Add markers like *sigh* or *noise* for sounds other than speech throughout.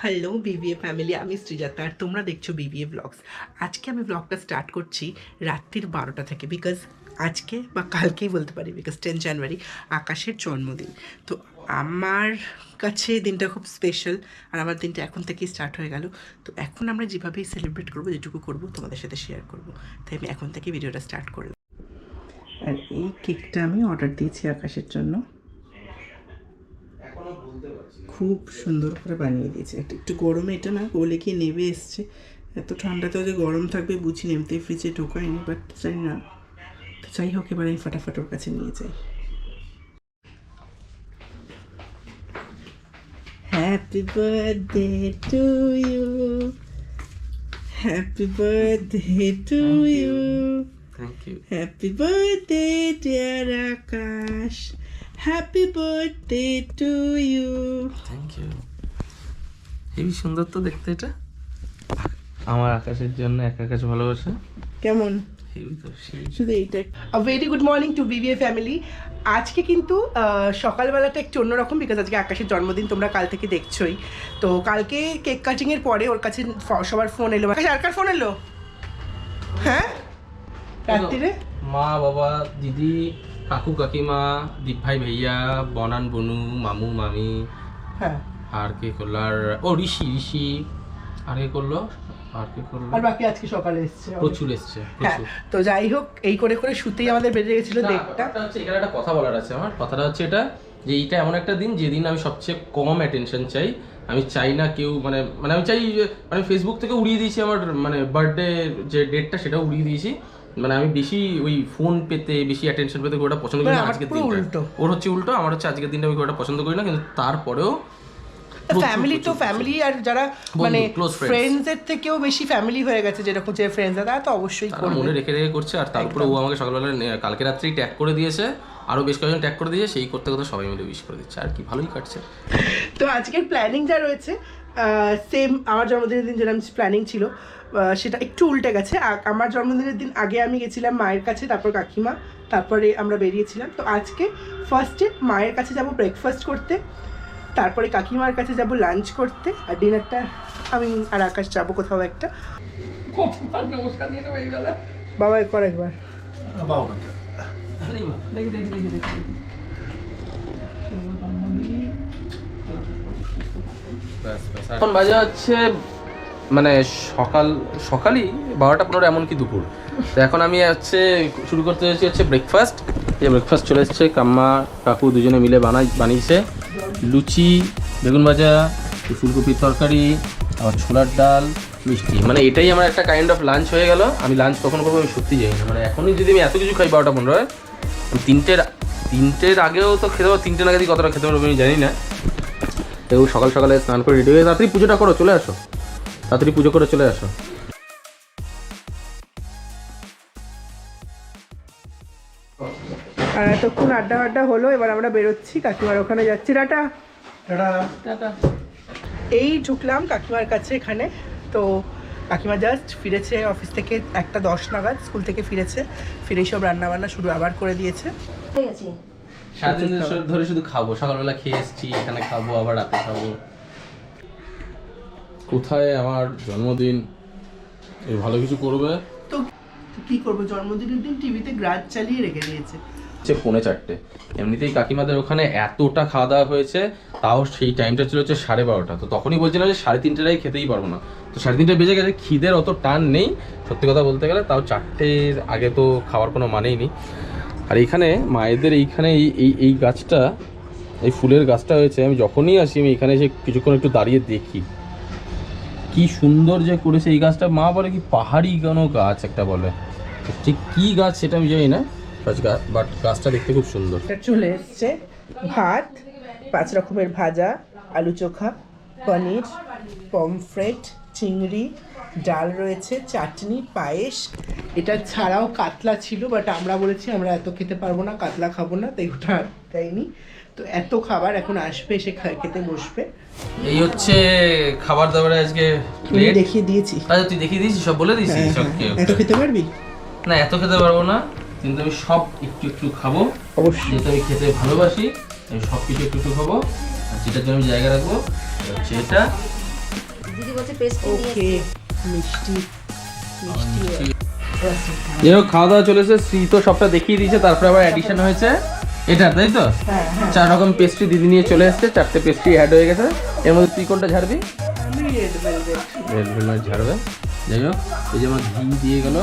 Hello BBA family আমি শ্রীজাতা আর তোমরা দেখছ বিবিএ ব্লগস আজকে আমি ব্লগটা স্টার্ট করছি রাত্রির বারোটা থেকে বিকজ আজকে বা কালকেই বলতে পারি বিকজ টেন জানুয়ারি আকাশের জন্মদিন। তো আমার কাছে দিনটা খুব স্পেশাল আর আমার দিনটা এখন থেকেই স্টার্ট হয়ে গেল। তো এখন আমরা যেভাবেই সেলিব্রেট করব, যেটুকু করব, তোমাদের সাথে শেয়ার করব। তাই আমি এখন থেকে ভিডিওটা স্টার্ট করলাম আর এই কেকটা আমি অর্ডার দিয়েছি আকাশের জন্য। খুব সুন্দর করে বানিয়ে দিয়েছে। একটু গরমে এটা না বলে কি নেবে এসছে। এত ঠান্ডাতেও যে গরম থাকবে বুঝি এমনিতেই ফ্রিজে ঢোকায়নি বাট জানি না। তো যাই হোক এবার আমি ফাটাফাট ওর কাছে নিয়ে যাই। Happy birthday to you happy birthday to you thank you happy birthday dear Akash happy birthday to you thank you heavy সুন্দর তো দেখতে এটা? আমার আকাশের জন্য এক আকাশ ভালোবাসা। কেমন? হেবি তো সেই। শুধু এইটা very good morning to BBA family আজকে কিন্তু সকালবেলাটা একটু অন্যরকম বিকজ আজকে আকাশের জন্মদিন তোমরা কাল থেকে দেখছোই। তো কালকে কেক কাটিং এর পরে ওর কাছে সবার ফোন এলো। আকাশ আর কার ফোন এলো? হ্যাঁ? রাত্রিরে মা বাবা দিদি কাকু কাকিমা দীপ ভাই ভাইয়া বনান বনু মামু মামি হ্যাঁ। আর কে করল? আর ও ঋষি ঋষি আর কে করল? আর কে করল? আর বাকি আজকে সকালে এসছে প্রচুর এসছে হ্যাঁ তো যাই হোক এই করে করে শুতেই আমাদের বেজে গেছিল না, হচ্ছে এখানে একটা কথা বলার আছে আমার। কথাটা হচ্ছে এটা যে এইটা এমন একটা দিন যেদিন আমি সবচেয়ে কম অ্যাটেনশন চাই। আমি চাই না কেউ মানে মানে আমি চাই যে- মানে ফেসবুক থেকে উড়িয়ে দিয়েছি আমার মানে বার্থডে যে ডেটটা সেটাও উড়িয়ে দিয়েছি। মানে আমি বেশি ওই ফোন পেতে বেশি অ্যাটেনশন পেতে খুব একটা পছন্দ করি মানে না আজকের দিনটা উল্টো। ওর হচ্ছে উল্টো আমার হচ্ছে আজকের দিনটা আমি খুব একটা পছন্দ করি না কিন্তু তারপরেও ফ্যামিলি তো ফ্যামিলি আর যারা মানে ফ্রেন্ডস এর থেকেও বেশি ফ্যামিলি হয়ে গেছে যেরকম যে ফ্রেন্ডস তারা তো অবশ্যই করবে। মনে রেখে রেখে করছে আর তারপরে ও আমাকে সকালবেলা কালকে রাত্রেই ট্যাগ করে দিয়েছে আরও বেশ কয়েকজন ট্যাগ করে দিয়েছে সেই করতে করতে সবাই মিলে উইশ করে দিচ্ছে আর কি ভালোই কাটছে। তো আজকের প্ল্যানিং যা রয়েছে সেম আমার জন্মদিনের দিন যেরকম প্ল্যানিং ছিল সেটা একটু উল্টে গেছে। আমার জন্মদিনের দিন আগে আমি গেছিলাম মায়ের কাছে তারপর কাকিমা তারপরে আমরা বেরিয়েছিলাম। তো আজকে ফার্স্টে মায়ের কাছে যাব ব্রেকফাস্ট করতে তারপরে কাকিমার কাছে যাব লাঞ্চ করতে আর ডিনারটা আমি আর আকাশ যাব কোথাও একটা। বাবা কর একবার। দেখি দেখি দেখি দেখি। এখন বাজে হচ্ছে মানে সকাল, সকালই বারোটা পনেরো এমনকি দুপুর। তো এখন আমি হচ্ছে শুরু করতে হচ্ছে হচ্ছে ব্রেকফাস্ট এই ব্রেকফাস্ট চলে এসছে, কাম্মা, কাকু দুজনে মিলে বানাই, বানিয়েছে। লুচি, বেগুন ভাজা, ফুলকপির তরকারি, আবার ছোলার ডাল, মিষ্টি। মানে এটাই আমার একটা কাইন্ড অফ লাঞ্চ হয়ে গেল। আমি লাঞ্চ কখন করব আমি সত্যি জানি না। মানে এখনই যদি আমি এত কিছু খাই বারোটা পনেরো তিনটের তিনটের আগেও তো খেতে পারব তিনটে নাগাদই কতটা খেতে পারব আমি জানি না। তো সকাল সকালে স্নান করে রেডি হয়ে তাড়াতাড়ি পুজোটা করো চলে আসো। তাড়াতাড়ি পুজো করে চলে আসো। আর এতক্ষণ আড্ডা আড্ডা হলো এবার আমরা বেরোচ্ছি কাকিমার ওখানে যাচ্ছি। টাটা। এই ঢুকলাম কাকিমার কাছে এখানে। তো কাকিমা জাস্ট ফিরেছে অফিস থেকে একটা দশ নাগাদ স্কুল থেকে ফিরেছে। ফিরেই সব রান্না বান্না শুরু আবার করে দিয়েছে। ঠিক গেছে। সারাদিন ধরে শুধু খাব। সকালবেলা খেয়ে এসেছি এখানে খাব আবার রাতে খাব। কোথায় আমার জন্মদিন? এই ভালো কিছু করবে? তো কি করব? জন্মদিনের দিন টিভিতে গ্রাজ চালিয়ে রেখে দিয়েছে। হচ্ছে পৌনে চারটে। এমনিতেই কাকিমাদের ওখানে এতটা খাওয়া দাওয়া হয়েছে তাও সেই টাইমটা ছিল হচ্ছে সাড়ে বারোটা। তো তখনই বলছিলাম যে সাড়ে তিনটেটাই খেতেই পারব না। তো সাড়ে তিনটে বেজে গেছে খিদের অত টান নেই। সত্যি কথা বলতে গেলে তাও চারটের আগে তো খাওয়ার কোনো মানেই নেই। আর এখানে মায়েদের এইখানে এই এই গাছটা, এই ফুলের গাছটা হয়েছে। আমি যখনই আসি, আমি এখানে এসে কিছুক্ষণ একটু দাঁড়িয়ে দেখি। কি সুন্দর যে করেছে এই গাছটা। মা বলে কি পাহাড়ি কোনো গাছ একটা বলে। ঠিক কি গাছ সেটা আমি জানি না বাট গাছটা দেখতে খুব সুন্দর। চলে এসছে ভাত, পাঁচ রকমের ভাজা, আলু চোখা, পনির পমফ্রেট চিংড়ি, ডাল রয়েছে, চাটনি, পায়েস এটা ছাড়াও কাতলা ছিল বাট আমরা বলেছি আমরা এত খেতে পারব না কাতলা খাব না তাই ওটা দেয়নি। তো এত খাবার এখন আসবে এসে খেতে বসবে। এই হচ্ছে খাবার দাবার আজকে প্লেট দেখিয়ে দিয়েছি। আচ্ছা তুই দেখিয়ে দিয়েছিস সব বলে দিয়েছিস? হ্যাঁ, সব হ্যাঁ। এত খেতে পারবি? না এত খেতে পারব না কিন্তু আমি সব একটু একটু খাব। অবশ্যই। যেহেতু আমি খেতে ভালোবাসি আমি সব কিছু একটু একটু খাব। আর যেটার জন্য আমি জায়গা রাখব হচ্ছে এটা। দিদি বলছে পেস্ট্রি নিয়ে ওকে মিষ্টি। মিষ্টি। যাই হোক খাওয়া দাওয়া চলেছে শ্রী তো সবটা দেখিয়ে দিয়েছে তারপরে আবার অ্যাডিশন হয়েছে। এটা তাই তো? হ্যাঁ হ্যাঁ। চার রকম পেস্ট্রি দিদি নিয়ে চলে এসেছে চারটে পেস্ট্রি অ্যাড হয়ে গেছে। এর মধ্যে তুই কোনটা ঝাড়বি? Red velvet ঝাড়বে। যাই হোক এই যে আমার ঘি দিয়ে গেল।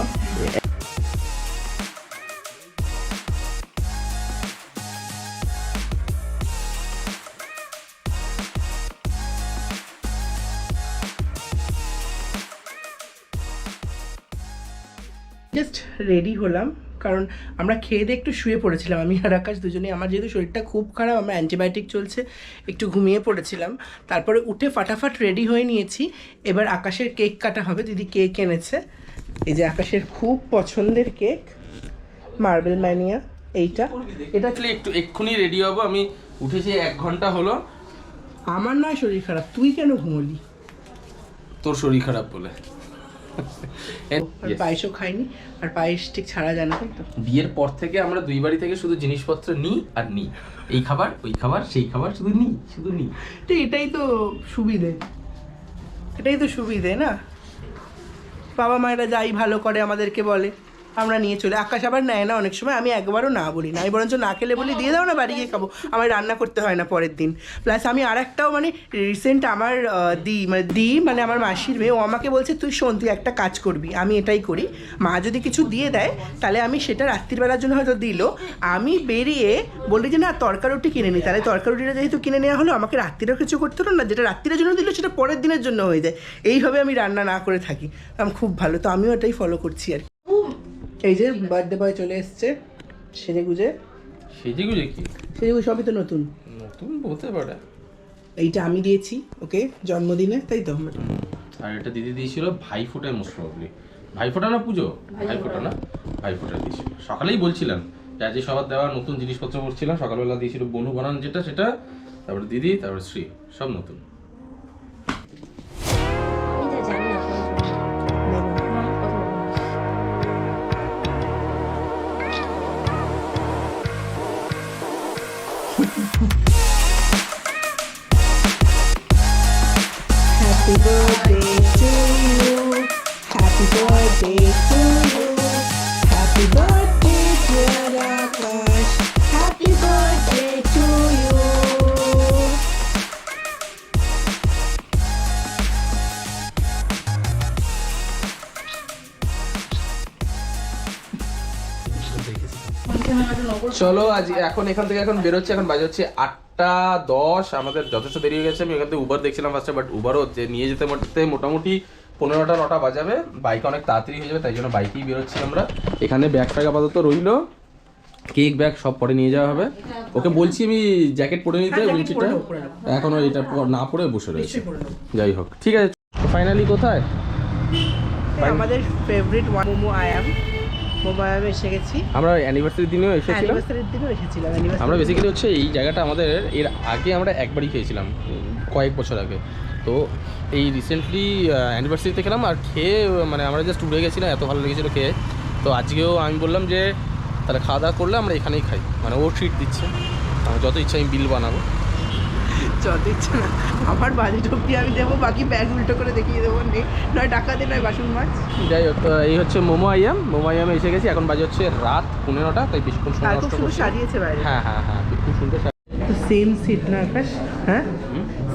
রেডি হলাম। কারণ আমরা খেয়ে দিয়ে একটু শুয়ে পড়েছিলাম। আমি আর আকাশ দুজনে আমার যেহেতু শরীরটা খুব খারাপ আমার অ্যান্টিবায়োটিক চলছে একটু ঘুমিয়ে পড়েছিলাম। তারপরে উঠে ফাটাফাট রেডি হয়ে নিয়েছি। এবার আকাশের কেক কাটা হবে। দিদি কেক এনেছে। এই যে আকাশের খুব পছন্দের কেক মার্বেল ম্যানিয়া এইটা। এটা একটু এক্ষুনি রেডি হব। আমি উঠেছি এক ঘণ্টা হলো। আমার নয় শরীর খারাপ। তুই কেন ঘুমোলি? তোর শরীর খারাপ বলে. *laughs* পায়েসও খাইনি আর পায়েস ঠিক ছাড়া জানা তাই তো। বিয়ের পর থেকে আমরা দুই বাড়ি থেকে শুধু জিনিসপত্র নিই আর নিই। এই খাবার ওই খাবার সেই খাবার শুধু নিই শুধু নিই। তো এটাই তো সুবিধে। এটাই তো সুবিধে না? বাবা মায়েরা যাই ভালো করে আমাদেরকে বলে। আমরা নিয়ে চলে আকাশ আবার নেয় না অনেক সময়। আমি একবারও না বলি না। আমি বরঞ্চ না খেলে বলি, দিয়ে দাও না, বাড়ি গিয়ে খাব। আমার রান্না করতে হয় না পরের দিন। প্লাস আমি আর একটাও মানে রিসেন্ট আমার দি মানে দি মানে আমার মাসির মেয়ে, ও আমাকে বলছে, তুই শোন, তুই একটা কাজ করবি। আমি এটাই করি। মা যদি কিছু দিয়ে দেয়, তাহলে আমি সেটা রাত্রিবেলার জন্য হয়তো দিল। আমি বেরিয়ে বলি যে, না, তরকারুটি কিনে নিই তাহলে তরকারুটিটা যেহেতু কিনে নেওয়া হলো, আমাকে রাত্রিরেও কিছু করতে হলো না, যেটা রাত্রিরের জন্য দিল, সেটা পরের দিনের জন্য হয়ে যায়। এইভাবে আমি রান্না না করে থাকি। আমি খুব ভালো, তো আমিও এটাই ফলো করছি আর। এই যে বার্থডে বয় চলে এসছে সেজে গুজে সেজেগুলো কি? সেজে গুজে সবই তো নতুন। নতুন বলতে পারে। এইটা আমি দিয়েছি ওকে জন্মদিনে তাই তো? আর এটা দিদি দিয়েছিল ভাই ফোটায় মোস্ট প্রবলি ভাই ফোটা না পুজো? ভাই ফোটা না? ভাই ফোটা দিয়েছিল। সকালেই বলছিলাম যে আজকে সবার দেওয়া নতুন জিনিসপত্র করছিলাম সকালবেলা দিয়েছিল বনু বানান যেটা সেটা তারপরে দিদি তারপরে শ্রী সব নতুন। চলো আজ এখন এখান থেকে এখন বেরোচ্ছে এখন বাজে হচ্ছে আটটা দশ আমাদের যথেষ্ট দেরি হয়ে গেছে আমি এখান থেকে উবার দেখছিলাম ফার্স্টে বাট উবারও যে নিয়ে যেতে মোটতে মোটামুটি পনেরোটা নটা বাজাবে। বাইক অনেক তাড়াতাড়ি হয়ে যাবে তাই জন্য বাইকেই বেরোচ্ছি আমরা। এখানে ব্যাগ ফ্যাগ আপাতত রইল। কেক ব্যাগ সব পরে নিয়ে যাওয়া হবে। ওকে বলছি আমি জ্যাকেট পরে নিতে হ্যাঁ, jacket উইন্ডশিটটা পরে নেব, পরে নেব। এখনও এটা না পরে বসে রয়েছে। যাই হোক ঠিক আছে ফাইনালি কোথায়? আমাদের favourite one Momo I am Momo I am এসে গেছি। আমরা অ্যানিভার্সারির দিনেও এসেছিলাম। অ্যানিভার্সারির দিনও এসেছিলাম আমরা বেসিক্যালি হচ্ছে এই জায়গাটা আমাদের এর আগে আমরা একবারই খেয়েছিলাম কয়েক বছর আগে। তো এই রিসেন্টলি অ্যানিভার্সারিতে খেলাম আর খেয়ে মানে আমরা জাস্ট উড়ে গেছিলাম এত ভালো লেগেছিলো খেয়ে। তো আজকেও আমি বললাম যে তাহলে খাওয়া দাওয়া করলে আমরা এখানেই খাই। মানে ও ট্রিট দিচ্ছে। আমার যত ইচ্ছা আমি বিল বানাবো। যত ইচ্ছা না। আমার বাজেট অব্দি আমি দেবো বাকি ব্যাগ উল্টো করে দেখিয়ে দেবো। নেই নয় টাকা দিয়ে নয় বাসন মাছ যাই হোক এই হচ্ছে মোমো আইয়াম। মোমো আইয়ামে এসে গেছি এখন বাজে হচ্ছে রাত পনেরোটা তাই বেশিক্ষণ সময় খুব সুন্দর। সাজিয়েছে বাইরে। হ্যাঁ হ্যাঁ হ্যাঁ খুব সুন্দর। তো সেম সিট না আকাশ? হ্যাঁ?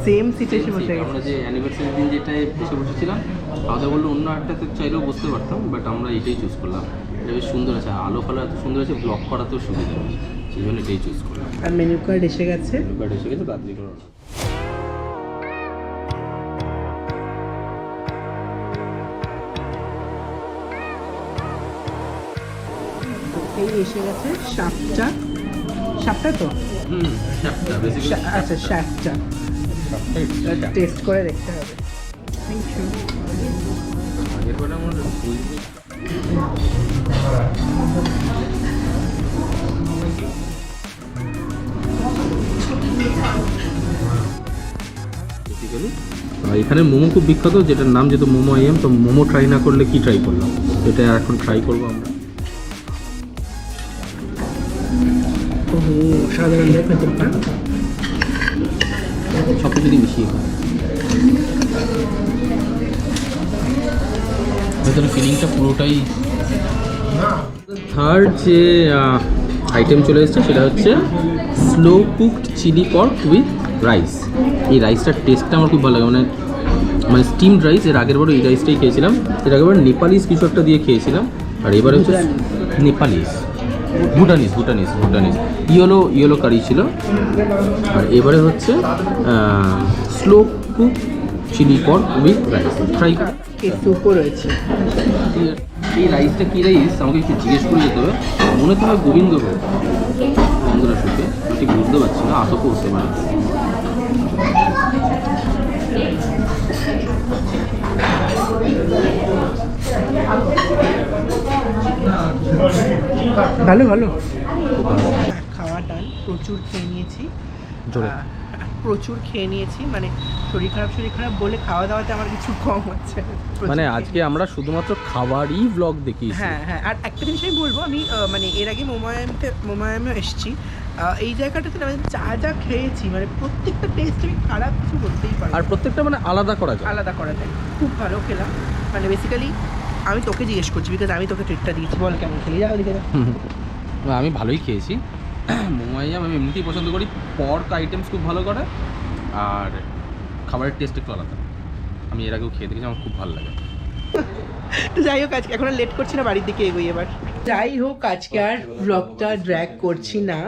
সেম সিটে এসে বসে আমরা যে অ্যানিভার্সারি দিন যেটায় বসে বসেছিলাম খাওয়া বলল অন্য একটাতে চাইলেও বসতে পারতাম বাট আমরা এটাই চুজ করলাম। এটা বেশ সুন্দর আছে আলো ফালো এত সুন্দর আছে ব্লক করাতেও সুবিধা সেই জন্য এটাই চুজ করলাম। আর মেনু কার্ড এসে গেছে। বাট এসে গেছে তাড়াতাড়ি এই এসে গেছে সাপটা। সাপটা তো? সাতটা আচ্ছা সাপটা। টেস্ট করে দেখতে হবে। থ্যাংক ইউ এখানে মোমো খুব বিখ্যাত যেটার নাম যেহেতু মোমো আইএম তো মোমো ট্রাই না করলে কি ট্রাই করলাম? এটা এখন ট্রাই করব আমরা। সাধারণ সব কিছু দিয়ে মিশিয়ে ভেতরে ফিলিংটা পুরোটাই থার্ড যে আইটেম চলে এসেছে, সেটা হচ্ছে slow cooked chilli pork with rice এই রাইসটার টেস্টটা আমার খুব ভালো লাগে। মানে মানে স্টিমড রাইস এর আগের এই রাইসটাই খেয়েছিলাম। এর আগেরবার নেপালিস কিছু একটা দিয়ে খেয়েছিলাম। আর এবার হচ্ছে Nepalese Bhutanese Bhutanese Bhutanese yellow yellow curry ছিল। আর এবারে হচ্ছে স্লো কুক চিলি কর উইথ রাইস ফ্রাই সুপও রয়েছে। এই রাইসটা কী রাইস আমাকে একটু জিজ্ঞেস করে যেতে হবে। মনে তো হয় গোবিন্দভোগ। বন্ধুরা সুখে ঠিক বুঝতে পারছি না আতকও হতে পারে। ভালো ভালো। খাওয়া ডান প্রচুর খেয়ে নিয়েছি। প্রচুর খেয়ে নিয়েছি মানে শরীর খারাপ শরীর খারাপ বলে খাওয়া দাওয়াতে আমার কিছু কম হচ্ছে মানে আজকে আমরা শুধুমাত্র খাবারই ব্লগ দেখি হ্যাঁ হ্যাঁ আর একটা জিনিস আমি বলব আমি মানে এর আগে মোমায়ামতে মোমায়ামে এসেছি। এই জায়গাটাতে আমি যা যা খেয়েছি মানে প্রত্যেকটা টেস্ট আমি খারাপ কিছু বলতেই পারি আর প্রত্যেকটা মানে আলাদা করা যায়। আলাদা করা যায়। খুব ভালো খেলাম। মানে বেসিক্যালি আমি তোকে জিজ্ঞেস করছি বিকজ আমি তোকে ট্রিটটা দিয়েছি। বল কেমন খেলি যা ওদিকে। আমি ভালোই খেয়েছি। মোমাইয়াম আমি এমনিতেই পছন্দ করি। পর্ক আইটেমস খুব ভালো করে। আর খাবারের টেস্ট একটু আলাদা। আমি এর আগেও খেয়ে দেখেছি আমার খুব ভালো লাগে। তো যাই হোক আজকে এখন লেট করছি না বাড়ির দিকে এগোই এবার। যাই হোক আজকে আর ব্লগটা ড্র্যাগ করছি না।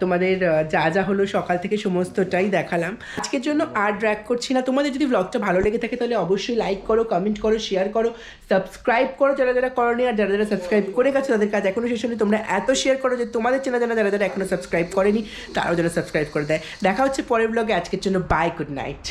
তোমাদের যা যা হলো সকাল থেকে সমস্তটাই দেখালাম। আজকের জন্য আর ড্র্যাগ করছি না। তোমাদের যদি ব্লগটা ভালো লেগে থাকে তাহলে অবশ্যই লাইক করো কমেন্ট করো শেয়ার করো সাবস্ক্রাইব করো যারা যারা করনি আর যারা যারা সাবস্ক্রাইব করে গেছো তাদের কাজ এখনও শেষ হলে তোমরা এত শেয়ার করো যে তোমাদের চেনা জানা যারা যারা এখনও সাবস্ক্রাইব করেনি তারাও যারা সাবস্ক্রাইব করে দেয়। দেখা হচ্ছে পরের ব্লগে আজকের জন্য বাই গুড নাইট